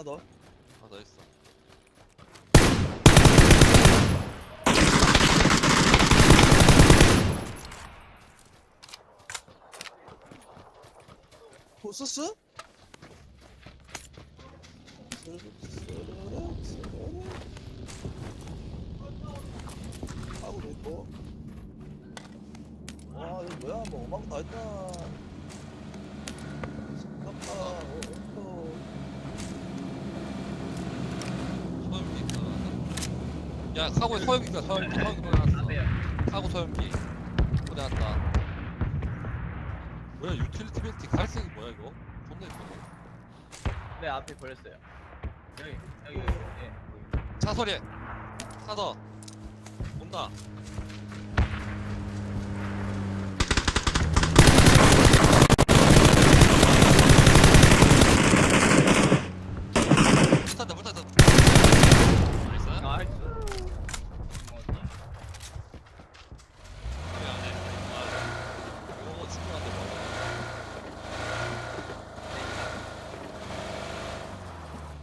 하나 더. 아, 나 있어. 보스스? 하고. 와 이거 뭐야 뭐 오만 다 했다. 어, 어. 소염기 있다. 야, 카고에 소염기가 소염기, 소염기 보내놨어. 카고 소염기. 보내놨다. 뭐야, 유틸리티 벨트 갈색이 뭐야, 이거? 존나 이쁘네. 네 앞에 버렸어요. 여기 여기 예. 차 소리! 차 더! 온다 불탔다. 나이스. 나이스. 이거 충분한데 뭐.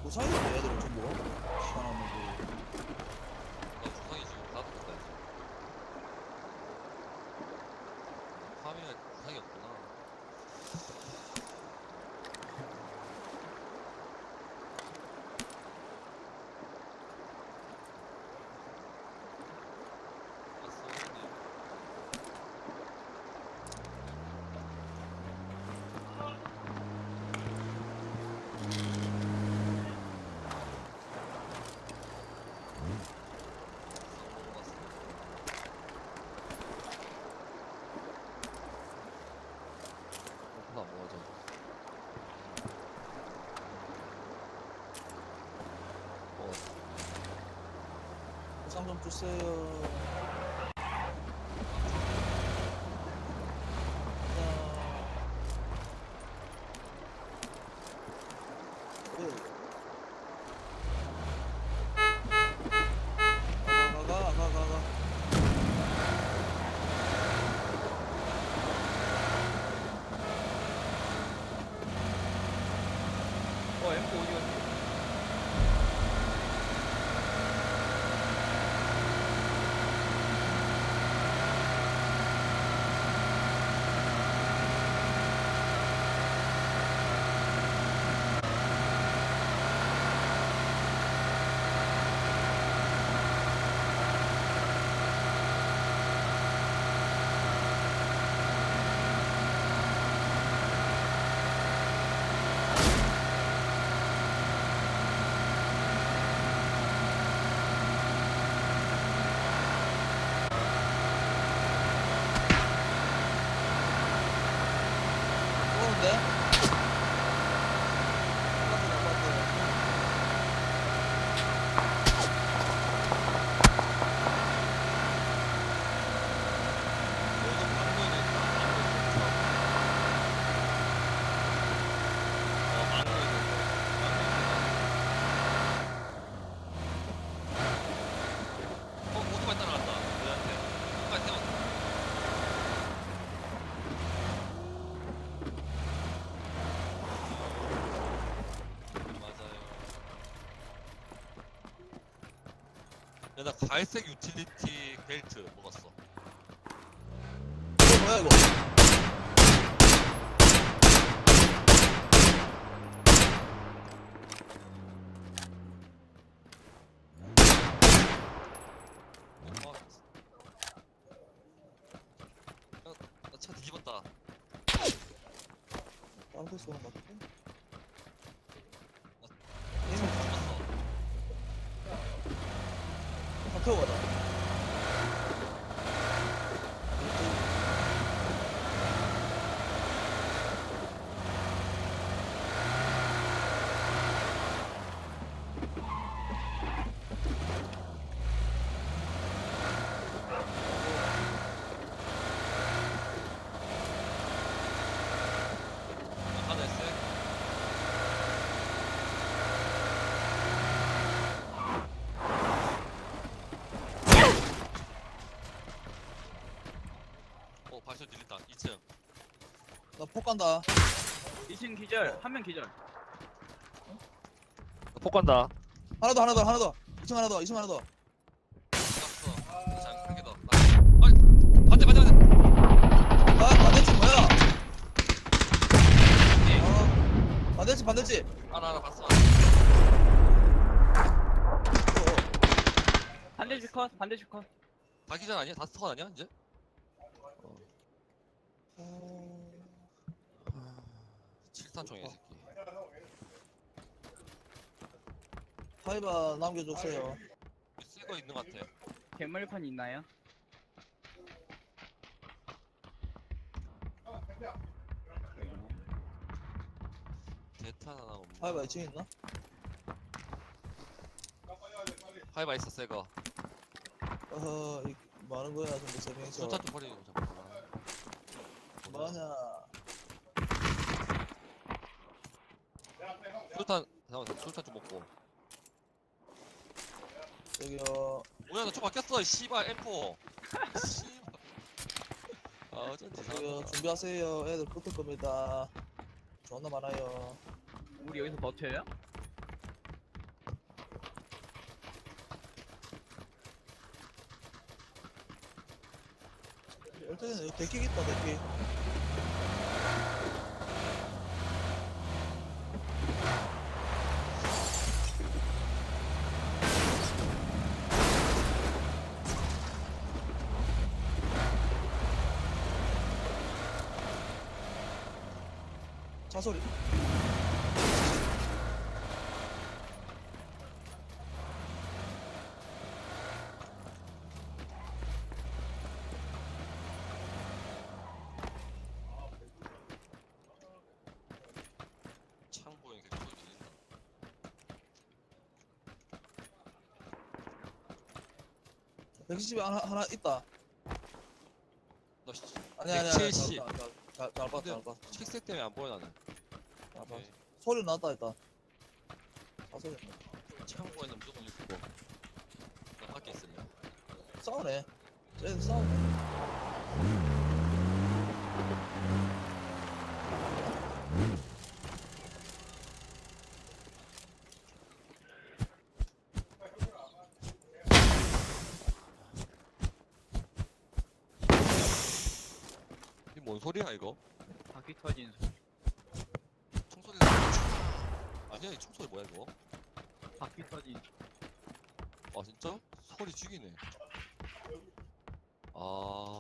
고상인데 애들은 전부. 희한한 애들. 나 구상이 지금 다 떴다 이제. 파밍할 구상이 없구나. 왔어, 형님. 구상 먹어봤어. 나 뭐하죠? 어, 고상 좀 주세요. 가가가가가 어 M4 어디 갔지? 오는데? 아파트 아파트 너도 방문에 있다. 어, 방문에 어, 오토바이 따라간다. 너한테. 오토바이 태웠다. 맞아요. 야, 나 갈색 유틸리티 벨트 먹었어. 이거 뭐야 이거 어, 야, 나차 뒤집었다. 다른 데서 오는 것 같은데? 차 뒤집었어. 다태 발소리 들린다. 2층. 나폭 간다 2층 기절 한 명 기절. 폭 간다. 하나 더 하나 더 하나 더 2층 하나 더 2층 하나 더. 자, 더. 아이, 반대, 반대, 반대. 아, 반대집 뭐야? 반대집 반대집. 알아, 알아, 봤어. 어, 반대쪽 컷, 반대쪽 컷. 자기전 아니야? 다스 턴 아니야, 이제? 7탄 총이야, 이 새끼. 파이바 남겨주세요. 쓸거 있는 것 같아. 괴물판 있나요? 대탄 하나 없나? 파이바 2층 있나? 하이바 있어, 새 거. 어허, 이, 많은 거야, 근데 세 명이서. 술탄 좀 버리고 잠깐만. 뭐하냐? 술탄, 잠깐만, 술탄 좀 먹고. 여기요. 뭐야, 나총 바뀌었어, 이 씨발, M4. 씨발. 아, 어쩐지. 여기요. 이상하다. 준비하세요. 애들 붙을 겁니다. 존나 많아요. 우리 여기서 버텨요? 일단은 여기 데킥 있다, 데킥. 차 소리. 창고에 계속 들린다. 백시집에 하나, 하나 있다. 너 씨, 아니, 아니, 아니. 170. 잘, 잘, 잘, 잘 봤다, 잘 봤다. 책색 때문에 안 보여, 나는. 잘 봤다. 오케이. 소리 났다, 일단. 차 소리. 창고에는 무조건 있고. 나 밖에 있을래. 싸우네. 쟤들 싸우네. 뭔 소리야, 이거? 바퀴 터진 소리. 아니야 이 총소리 뭐야 이거? 바퀴 터진. 아 진짜? 소리 죽이네. 아.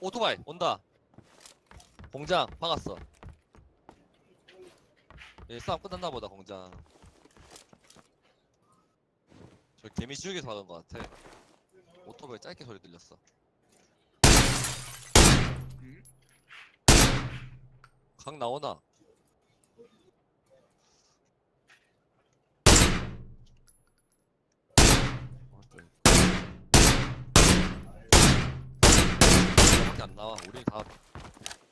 오토바이 온다. 공장 박았어. 예 싸움 끝났나 보다 공장. 저 개미 지옥에서 박은 것 같아. 오토바이 짧게 소리 들렸어 음? 각 나오나? 밖에 안 나와. 우리 다,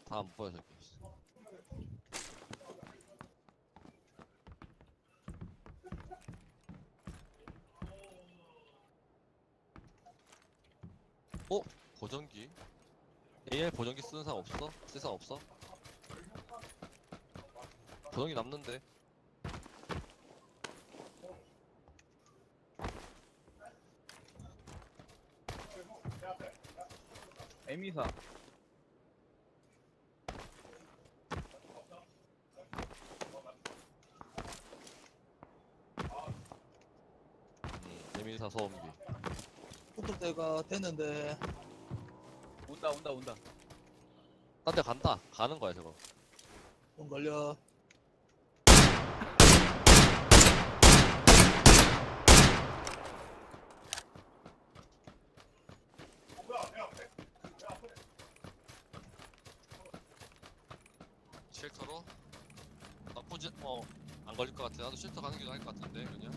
다안 보여, 저기. 어? 보정기? AR 보정기 쓰는 사람 없어? 쓸 사람 없어? 보정기 남는데 에미사. 음, 예민사 소음기 붙을 때가 됐는데. 온다, 온다, 온다. 딴 데 간다 가는 거야 저거 돈 걸려. 쉘터로 나쁘지 어안 걸릴 것 같아 나도 쉘터 가는 게 나을 것 같은데 그냥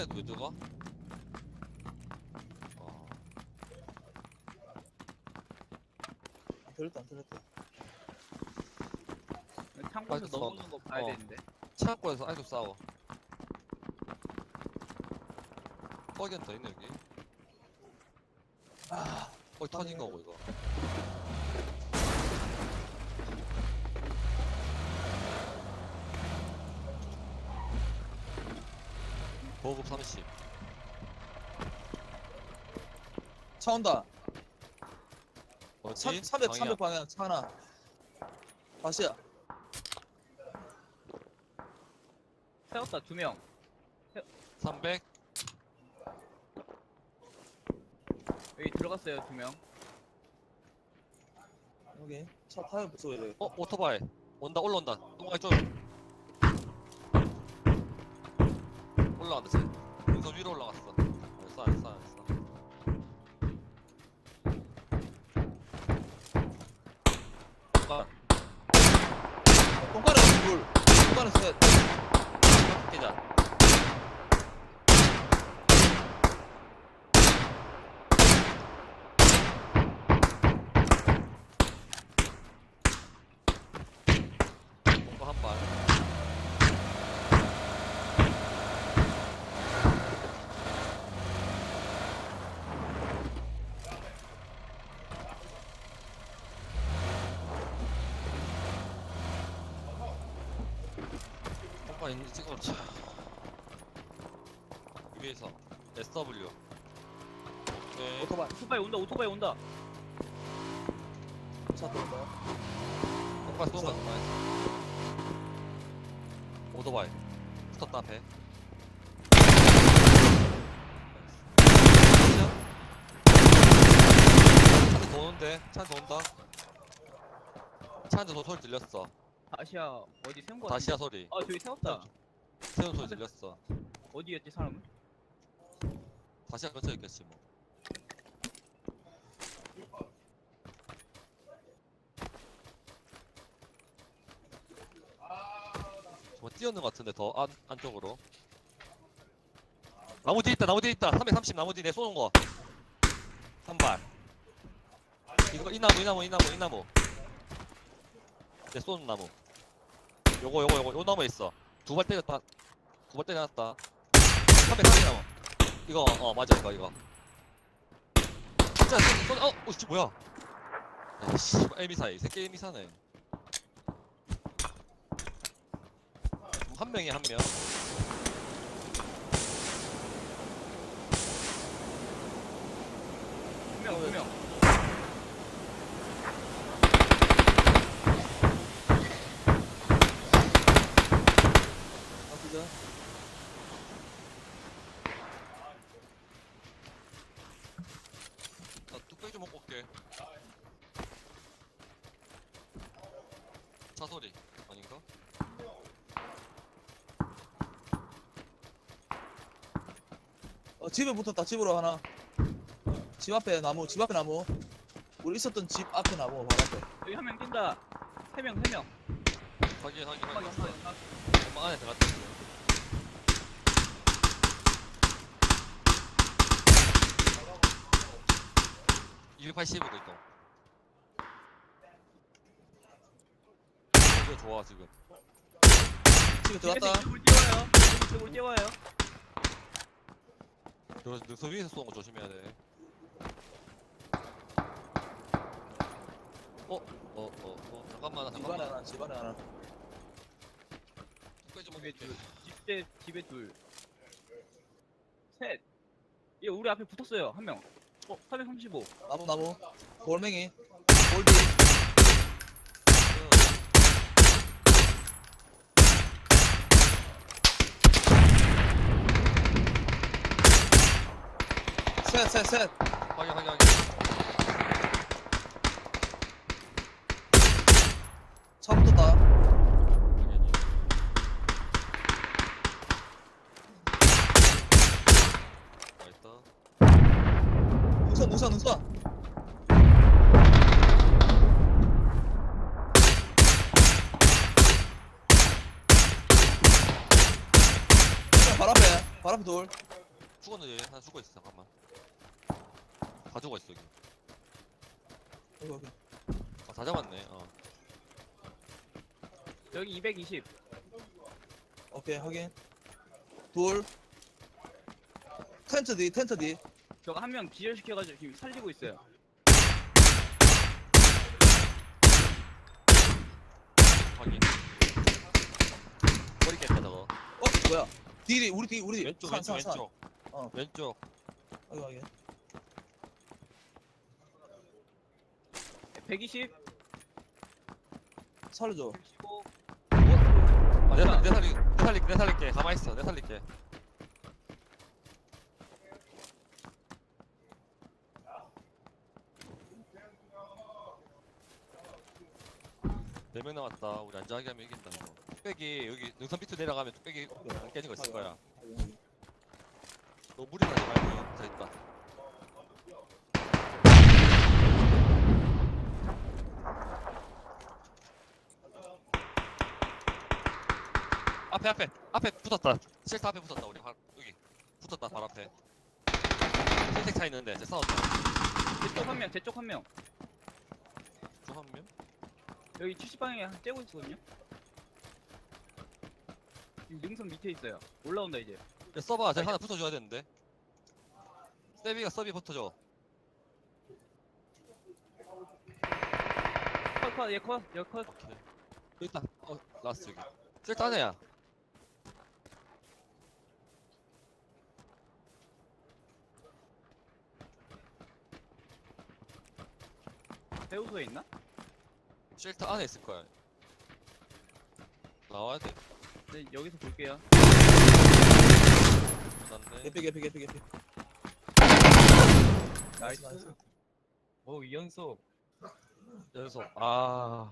안에 왜 들어가? 어, 안 털렸다 창고에서 아이고, 넘어오는 거 봐야 어. 되는데. 창고에서 아직도 싸워. 더 있네 여기. 아 뻐기 터진 거고 이거. 보급 30. 차 온다 뭐지? 3, 300 방이야. 300 방향 차 하나 다시야 세웠다 두 명. 300. 여기 들어갔어요 두 명. 여기 차 붙여야 돼어 오토바이 온다 올라온다. 동아이 좀. 올라간다 쟤. 능선 위로 올라갔어. 알았어 알았어 알았어. 아, 똥가루 둘 똥가루 셋 뛰자. 뭔가 한 발. 뭔가 있는지 찍어보자. 위에서 SW. 네. 오토바이 오토바이 온다 오토바이 온다. 차 쏜다 오토바이 쏜다 오토바이. 오토바이. 붙었다 앞에. 차한대 도는데? 차한대 온다? 차한대 도 소리 들렸어. 다시야 어디 세운 거? 다시야 소리. 아 저기 세웠다. 세운 소리 들렸어. 어디였지 사람은? 다시야 근처에 있겠지 뭐. 뭐 뛰었는 것 같은데 더 안, 안쪽으로 나무 뒤에 있다 나무 뒤에 있다 330 나무 뒤에 내 쏘는 거 한발 이거 이 나무 이 나무 이 나무 이 나무 내 쏘는 나무 요거 요거 요거 요 나무에 있어. 두 발 때렸다 두 발 때려놨다. 330 나무 이거 어 맞아 이거 이거. 진짜 쏘, 쏘, 어, 어, 씨 뭐야? 야씨 에미사이 새끼 에미사네. 한 명이 한명. 두 명, 두 명. 아시죠? 나 뚝배기 좀 먹고 올게 차 소리 아닌가? 어 집에 붙었다 집으로 하나 집 앞에 나무 집 앞에 나무 우리 있었던 집 앞에 나무 바로 앞에 여기 한 명 뛴다. 세 명, 세 명. 확인 확인 한 확인. 엄마 안에 들어갔다 280으로 이동 이 좋아 지금 집에 들어갔다 이쪽으로 뛰어와요. 이쪽으로 뛰어와요. 저 능선 위에서 쏘는 거 조심해야 돼 어? 어? 어? 어? 잠깐만 집 안에 잠깐만 하나 집 안에 하나 뚝배기 좀 집에 먹을게 둘. 집에, 집에 둘. 셋. 얘 우리 앞에 붙었어요. 한 명. 어, 435. 나무 나무 골맹이 골디 셋셋셋 확인 확인 확인 차 붙었다 확인이 맛있다 능선 능선 능선 바로 앞에 바로 앞에 앞에 돌. 죽었는데 하나 죽어 있어 잠깐만 다 죽어 있어 여기 여기, 여기. 아, 다 잡았네 어 여기 220 오케이, 확인. 돌. 텐트 뒤, 텐트 뒤. 저거 한 명 기절시켜가지고 지금 살리고 있어요 확인 머리 깼다 저거 어, 뭐야? 우리 뒤, 우리 뒤. 왼쪽 산, 왼쪽 산, 산. 왼쪽 어. 왼쪽. 여기. 120 살려줘. 115 아, 내, 살- 내 살리 내 살리 내 살릴게. 가만 있어. 내 살릴게. 네명 남았다. 우리 안전하게 하면 이긴다. 이거 뚝배기 여기 능선 밑으로 내려가면 뚝배기 안 깨진 거 있을 거야 너 무리 하지 말고 자 있다 앞에 앞에. 앞에 붙었다. 실타 앞에 붙었다 우리 바, 여기. 붙었다 바로 앞에. 실색 차 있는데 제 싸웠다 제쪽 한 명 제쪽 한명. 중한 명? 여기 70방향에 째고 있거든요. 지금 능선 밑에 있어요. 올라온다 이제 야 서버 쟤 하나 붙어줘야 되는데. 세비가 서비 붙어줘. 컷컷 얘컷 얘컷. 오케이. 여기 있다. 어 라스트 여기. 실타 안에야. 배우소에 있나? 쉘터 안에 있을 거야. 나와야 돼. 네 여기서 볼게요 난데 개피, 개피, 개피, 개피. 나이스. 오 이연속. 연속. 아